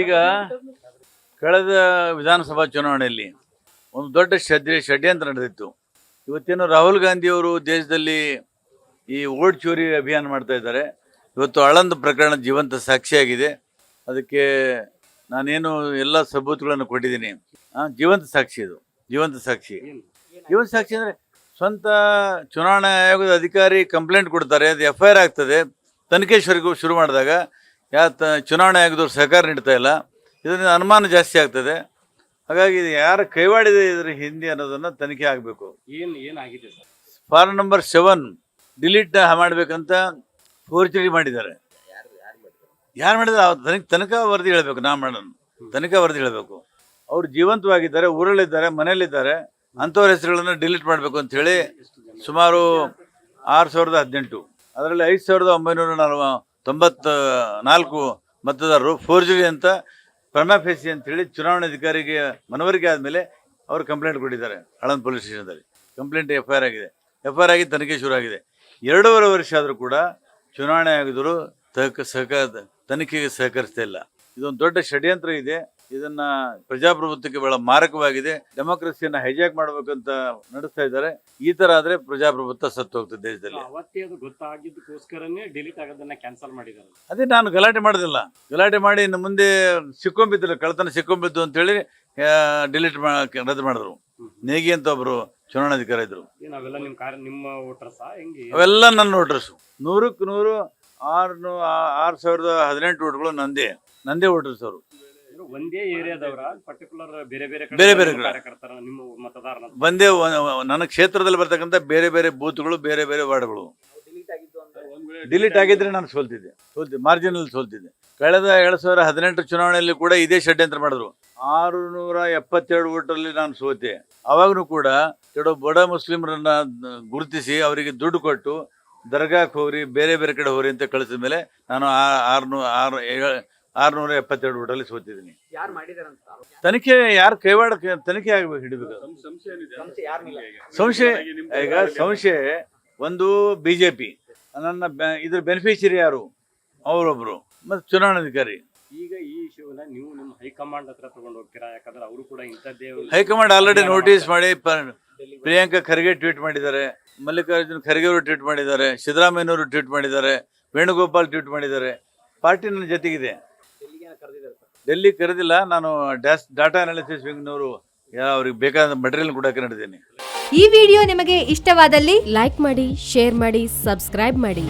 ಈಗ ಕಳೆದ ವಿಧಾನಸಭಾ ಚುನಾವಣೆಯಲ್ಲಿ ಒಂದು ದೊಡ್ಡ ಷಡ್ಯ ಷಡ್ಯಂತ್ರ ನಡೆದಿತ್ತು. ಇವತ್ತೇನು ರಾಹುಲ್ ಗಾಂಧಿಯವರು ದೇಶದಲ್ಲಿ ಈ ಓಟ್ ಚೋರಿ ಅಭಿಯಾನ ಮಾಡ್ತಾ ಇದ್ದಾರೆ. ಇವತ್ತು ಅಳಂದ ಪ್ರಕರಣ ಜೀವಂತ ಸಾಕ್ಷಿಯಾಗಿದೆ. ಅದಕ್ಕೆ ನಾನೇನು ಎಲ್ಲ ಸಬೂತುಗಳನ್ನು ಕೊಟ್ಟಿದ್ದೀನಿ. ಜೀವಂತ ಸಾಕ್ಷಿ ಇದು. ಜೀವಂತ ಸಾಕ್ಷಿ. ಜೀವಂತ ಸಾಕ್ಷಿ ಅಂದರೆ ಸ್ವಂತ ಚುನಾವಣಾ ಆಯೋಗದ ಅಧಿಕಾರಿ ಕಂಪ್ಲೇಂಟ್ ಕೊಡ್ತಾರೆ. ಅದು ಎಫ್ ಐ ಆರ್ ಆಗ್ತದೆ. ತನಿಖೆ ಶುರು ಶುರು ಮಾಡಿದಾಗ ಯಾ ತ ಚುನಾವಣೆ ಆಯೋಗದವ್ರು ಸಹಕಾರ ನೀಡ್ತಾ ಇಲ್ಲ. ಇದರಿಂದ ಅನುಮಾನ ಜಾಸ್ತಿ ಆಗ್ತದೆ. ಹಾಗಾಗಿ ಇದು ಯಾರು ಕೈವಾಡಿದೆ ಇದ್ರ ಹಿಂದೆ ಅನ್ನೋದನ್ನು ತನಿಖೆ ಆಗಬೇಕು. ಏನು ಏನಾಗಿದೆ sir? Form number seven delete ಮಾಡಬೇಕಂತ ಫೋರ್ಜರಿ ಮಾಡಿದ್ದಾರೆ. ಯಾರು ಮಾಡಿದ್ರೆ ಅವ್ರು ತನಿಖೆ ತನಕ ವರದಿ ಹೇಳಬೇಕು ನಾ ಮಾಡೋಣ ತನಿಖಾ ವರದಿ ಹೇಳಬೇಕು. ಅವ್ರು ಜೀವಂತವಾಗಿದ್ದಾರೆ ಊರಲ್ಲಿದ್ದಾರೆ ಮನೆಯಲ್ಲಿದ್ದಾರೆ. ಅಂಥವ್ರ ಹೆಸರುಗಳನ್ನು ಡಿಲೀಟ್ ಮಾಡಬೇಕು ಅಂತ ಹೇಳಿ ಸುಮಾರು ಆರು ಸಾವಿರದ ಹದಿನೆಂಟು. ಅದರಲ್ಲಿ ಐದು ಸಾವಿರದ ಒಂಬೈನೂರ ನಲ್ವ ತೊಂಬತ್ತ, ನಾಲ್ಕು ಮತದಾರರು ಫೋರ್ಜರಿ ಅಂತ ಪ್ರಮಾಫೇಸಿ ಅಂತ ಹೇಳಿ ಚುನಾವಣಾಧಿಕಾರಿಗೆ ಮನವರಿಕೆ ಆದಮೇಲೆ ಅವರು ಕಂಪ್ಲೇಂಟ್ ಕೊಟ್ಟಿದ್ದಾರೆ ಹಳಂದ್ ಪೊಲೀಸ್ ಸ್ಟೇಷನ್ದಲ್ಲಿ ಕಂಪ್ಲೇಂಟ್ ಎಫ್ ಐ ಆರ್ ಆಗಿದೆ. ಎಫ್ ಐ ಆರ್ ಆಗಿ ತನಿಖೆ ಶುರು ಆಗಿದೆ. ಎರಡೂವರೆ ವರ್ಷ ಆದರೂ ಕೂಡ ಚುನಾವಣೆ ಆಗಿದ್ರು ತಹಕ ಸಹಕಾರ, ತನಿಖೆಗೆ ಸಹಕರಿಸ್ತಾ ಇಲ್ಲ. ಇದೊಂದು ದೊಡ್ಡ ಷಡ್ಯಂತ್ರ ಇದೆ. ಇದನ್ನ ಪ್ರಜಾಪ್ರಭುತ್ವಕ್ಕೆ ಬಹಳ ಮಾರಕವಾಗಿದೆ. ಡೆಮೋಕ್ರಸಿಯನ್ನ ಹೈಜಾಕ್ ಮಾಡಬೇಕಂತ ನಡೆಸ್ತಾ ಇದ್ದಾರೆ. ಈ ತರ ಆದ್ರೆ ಪ್ರಜಾಪ್ರಭುತ್ವ ಸತ್ತು ಹೋಗ್ತದೆ ದೇಶದಲ್ಲಿ. ಅವತ್ತೇ ಅದು ಗೊತ್ತಾಗಿದ್ದಕ್ಕೋಸ್ಕರನೇ ಡಿಲೀಟ್ ಆಗೋದನ್ನ ಕ್ಯಾನ್ಸಲ್ ಮಾಡಿದ್ದಾರೆ. ಅದೇ ನಾನು ಗಲಾಟೆ ಮಾಡೋದಿಲ್ಲ. ಗಲಾಟೆ ಮಾಡಿ ಇನ್ನು ಮುಂದೆ ಸಿಕ್ಕೊಂಬಿದ್ದಿಲ್ಲ ಕಳ್ತನ ಸಿಕ್ಕೊಂಬಿದ್ದು ಅಂತೇಳಿ ಡಿಲೀಟ್ ರದ್ದು ಮಾಡಿದ್ರು. ನೇಗಿ ಅಂತ ಒಬ್ರು ಚುನಾವಣಾಧಿಕಾರಿ ಇದ್ರು. ಅವೆಲ್ಲ ನಿಮ್ ಕಾರ್ಯ ನಿಮ್ಮ ವೋಟರ್ಸ ಹೆಂಗೆ? ಅವೆಲ್ಲ ನನ್ನ ವೋಟರ್ಸು. ನೂರಕ್ಕೆ ನೂರು ಆರು ಆರ್ ಸಾವಿರದ ಹದಿನೆಂಟು ಓಟ್ಗಳು ನಂದೇ. ನಂದೇ ವೋಟರ್ಸ್ ಅವರು. ಒಂದೇ ಏರಿಯಾದವರ ಪರ್ಟಿಕ್ಯುಲರ್ ಬೇರೆ ಬೇರೆ ಬೇರೆ ಬೇರೆ ಕಡೆ. ಕಾರ್ಯಕರ್ತರ ನಿಮ್ಮ ಮತದಾರನ ಬಂದೇ ಒ- ನನ್ನ ಕ್ಷೇತ್ರದಲ್ಲಿ ಬರ್ತಕ್ಕಂಥ ಬೇರೆ ಬೇರೆ ಬೂತ್ಗಳು ಬೇರೆ ಬೇರೆ ವಾರ್ಡ್ಗಳು. ಡಿಲೀಟ್ ಆಗಿದ್ರೆ ನಾನು ಸೋಲ್ತಿದ್ದೆ. ಸೋಲ್ತಿದ್ದೆ ಮಾರ್ಜಿನಲ್ಲಿ ಸೋಲ್ತಿದ್ದೆ. ಕಳೆದ ಎರಡ್ ಸಾವಿರ ಹದಿನೆಂಟು ಚುನಾವಣೆಯಲ್ಲಿ ಕೂಡ ಇದೇ ಷಡ್ಯಂತ್ರ ಮಾಡಿದ್ರು. ಆರು ನೂರ ಎಪ್ಪತ್ತೆರಡು ಓಟಲ್ಲಿ ನಾನು ಸೋತೆ. ಅವಾಗಲೂ ಕೂಡ ಕೆಲವು ಬಡ ಮುಸ್ಲಿಮರನ್ನ ಗುರುತಿಸಿ ಅವರಿಗೆ ದುಡ್ಡು ಕೊಟ್ಟು ದರ್ಗಾಕ್ ಹೋಗ್ರಿ ಬೇರೆ ಬೇರೆ ಕಡೆ ಹೋಗ್ರಿ ಅಂತ ಕಳಿಸಿದ ಮೇಲೆ ನಾನು ಆ- ಆರ್ನೂ ಆರು ಏಳ್- ಆರ್ನೂರ ಎಪ್ಪತ್ತೆರಡು ಓಟಲ್ಲಿ ಸೋತಿದ್ದೀನಿ. ಯಾರು ಮಾಡಿದಾರಂತ ತನಿಖೆ ಯಾರು ಕೈವಾಡ ತನಿಖೆ ಆಗ್ಬೇಕು ಹಿಡಿಬೇಕು. ಸಂಶಯ ಈಗ ಸಂಶಯ ಈಗ ಸಂಶಯ ಒಂದು ಬಿಜೆಪಿ. ನನ್ನ ಇದ್ರ ಬೆನಿಫಿಷರಿ ಯಾರು? ಅವರೊಬ್ರು. ಮತ್ತೆ ಚುನಾವಣಾಧಿಕಾರಿ. ಈಗ ಈ ಇಶ್ಯೂನ ನೀವು ನಿಮ್ಮ ಹೈಕಮಾಂಡ್ ಹತ್ರ ತಗೊಂಡು ಹೋಗ್ತೀರಾ? ಯಾಕಂದ್ರೆ ಅವರು ಕೂಡ ಇಂಥದ್ದೇ ಹೈಕಮಾಂಡ್ ಆಲ್ರೆಡಿ ನೋಟಿಸ್ ಮಾಡಿ ಪ್ರಿಯಾಂಕಾ ಖರ್ಗೆ ಟ್ವೀಟ್ ಮಾಡಿದ್ದಾರೆ. ಮಲ್ಲಿಕಾರ್ಜುನ್ ಖರ್ಗೆ ಅವರು ಟ್ವೀಟ್ ಮಾಡಿದ್ದಾರೆ. ಸಿದ್ದರಾಮಯ್ಯನವರು ಟ್ವೀಟ್ ಮಾಡಿದ್ದಾರೆ. ವೇಣುಗೋಪಾಲ್ ಟ್ವೀಟ್ ಮಾಡಿದ್ದಾರೆ. ಪಾರ್ಟಿ ನನ್ನ ಜೊತೆಗಿದೆ. ಡೆಲ್ಲಿ ಕರೆದಿಲ್ಲ, ನಾನು ಡ್ಯಾಸ್ ಡಾಟಾ ಅನಾಲಿಸಿಸ್ ವಿಂಗ್ನವರು ಅವ್ರಿಗೆ ಬೇಕಾದ ಮಟೀರಿಯಲ್ ಕೂಡ ನಡೆದೀನಿ ಈ ವಿಡಿಯೋ ನಿಮಗೆ ಇಷ್ಟವಾದಲ್ಲಿ ಲೈಕ್ ಮಾಡಿ, ಶೇರ್ ಮಾಡಿ, ಸಬ್ಸ್ಕ್ರೈಬ್ ಮಾಡಿ.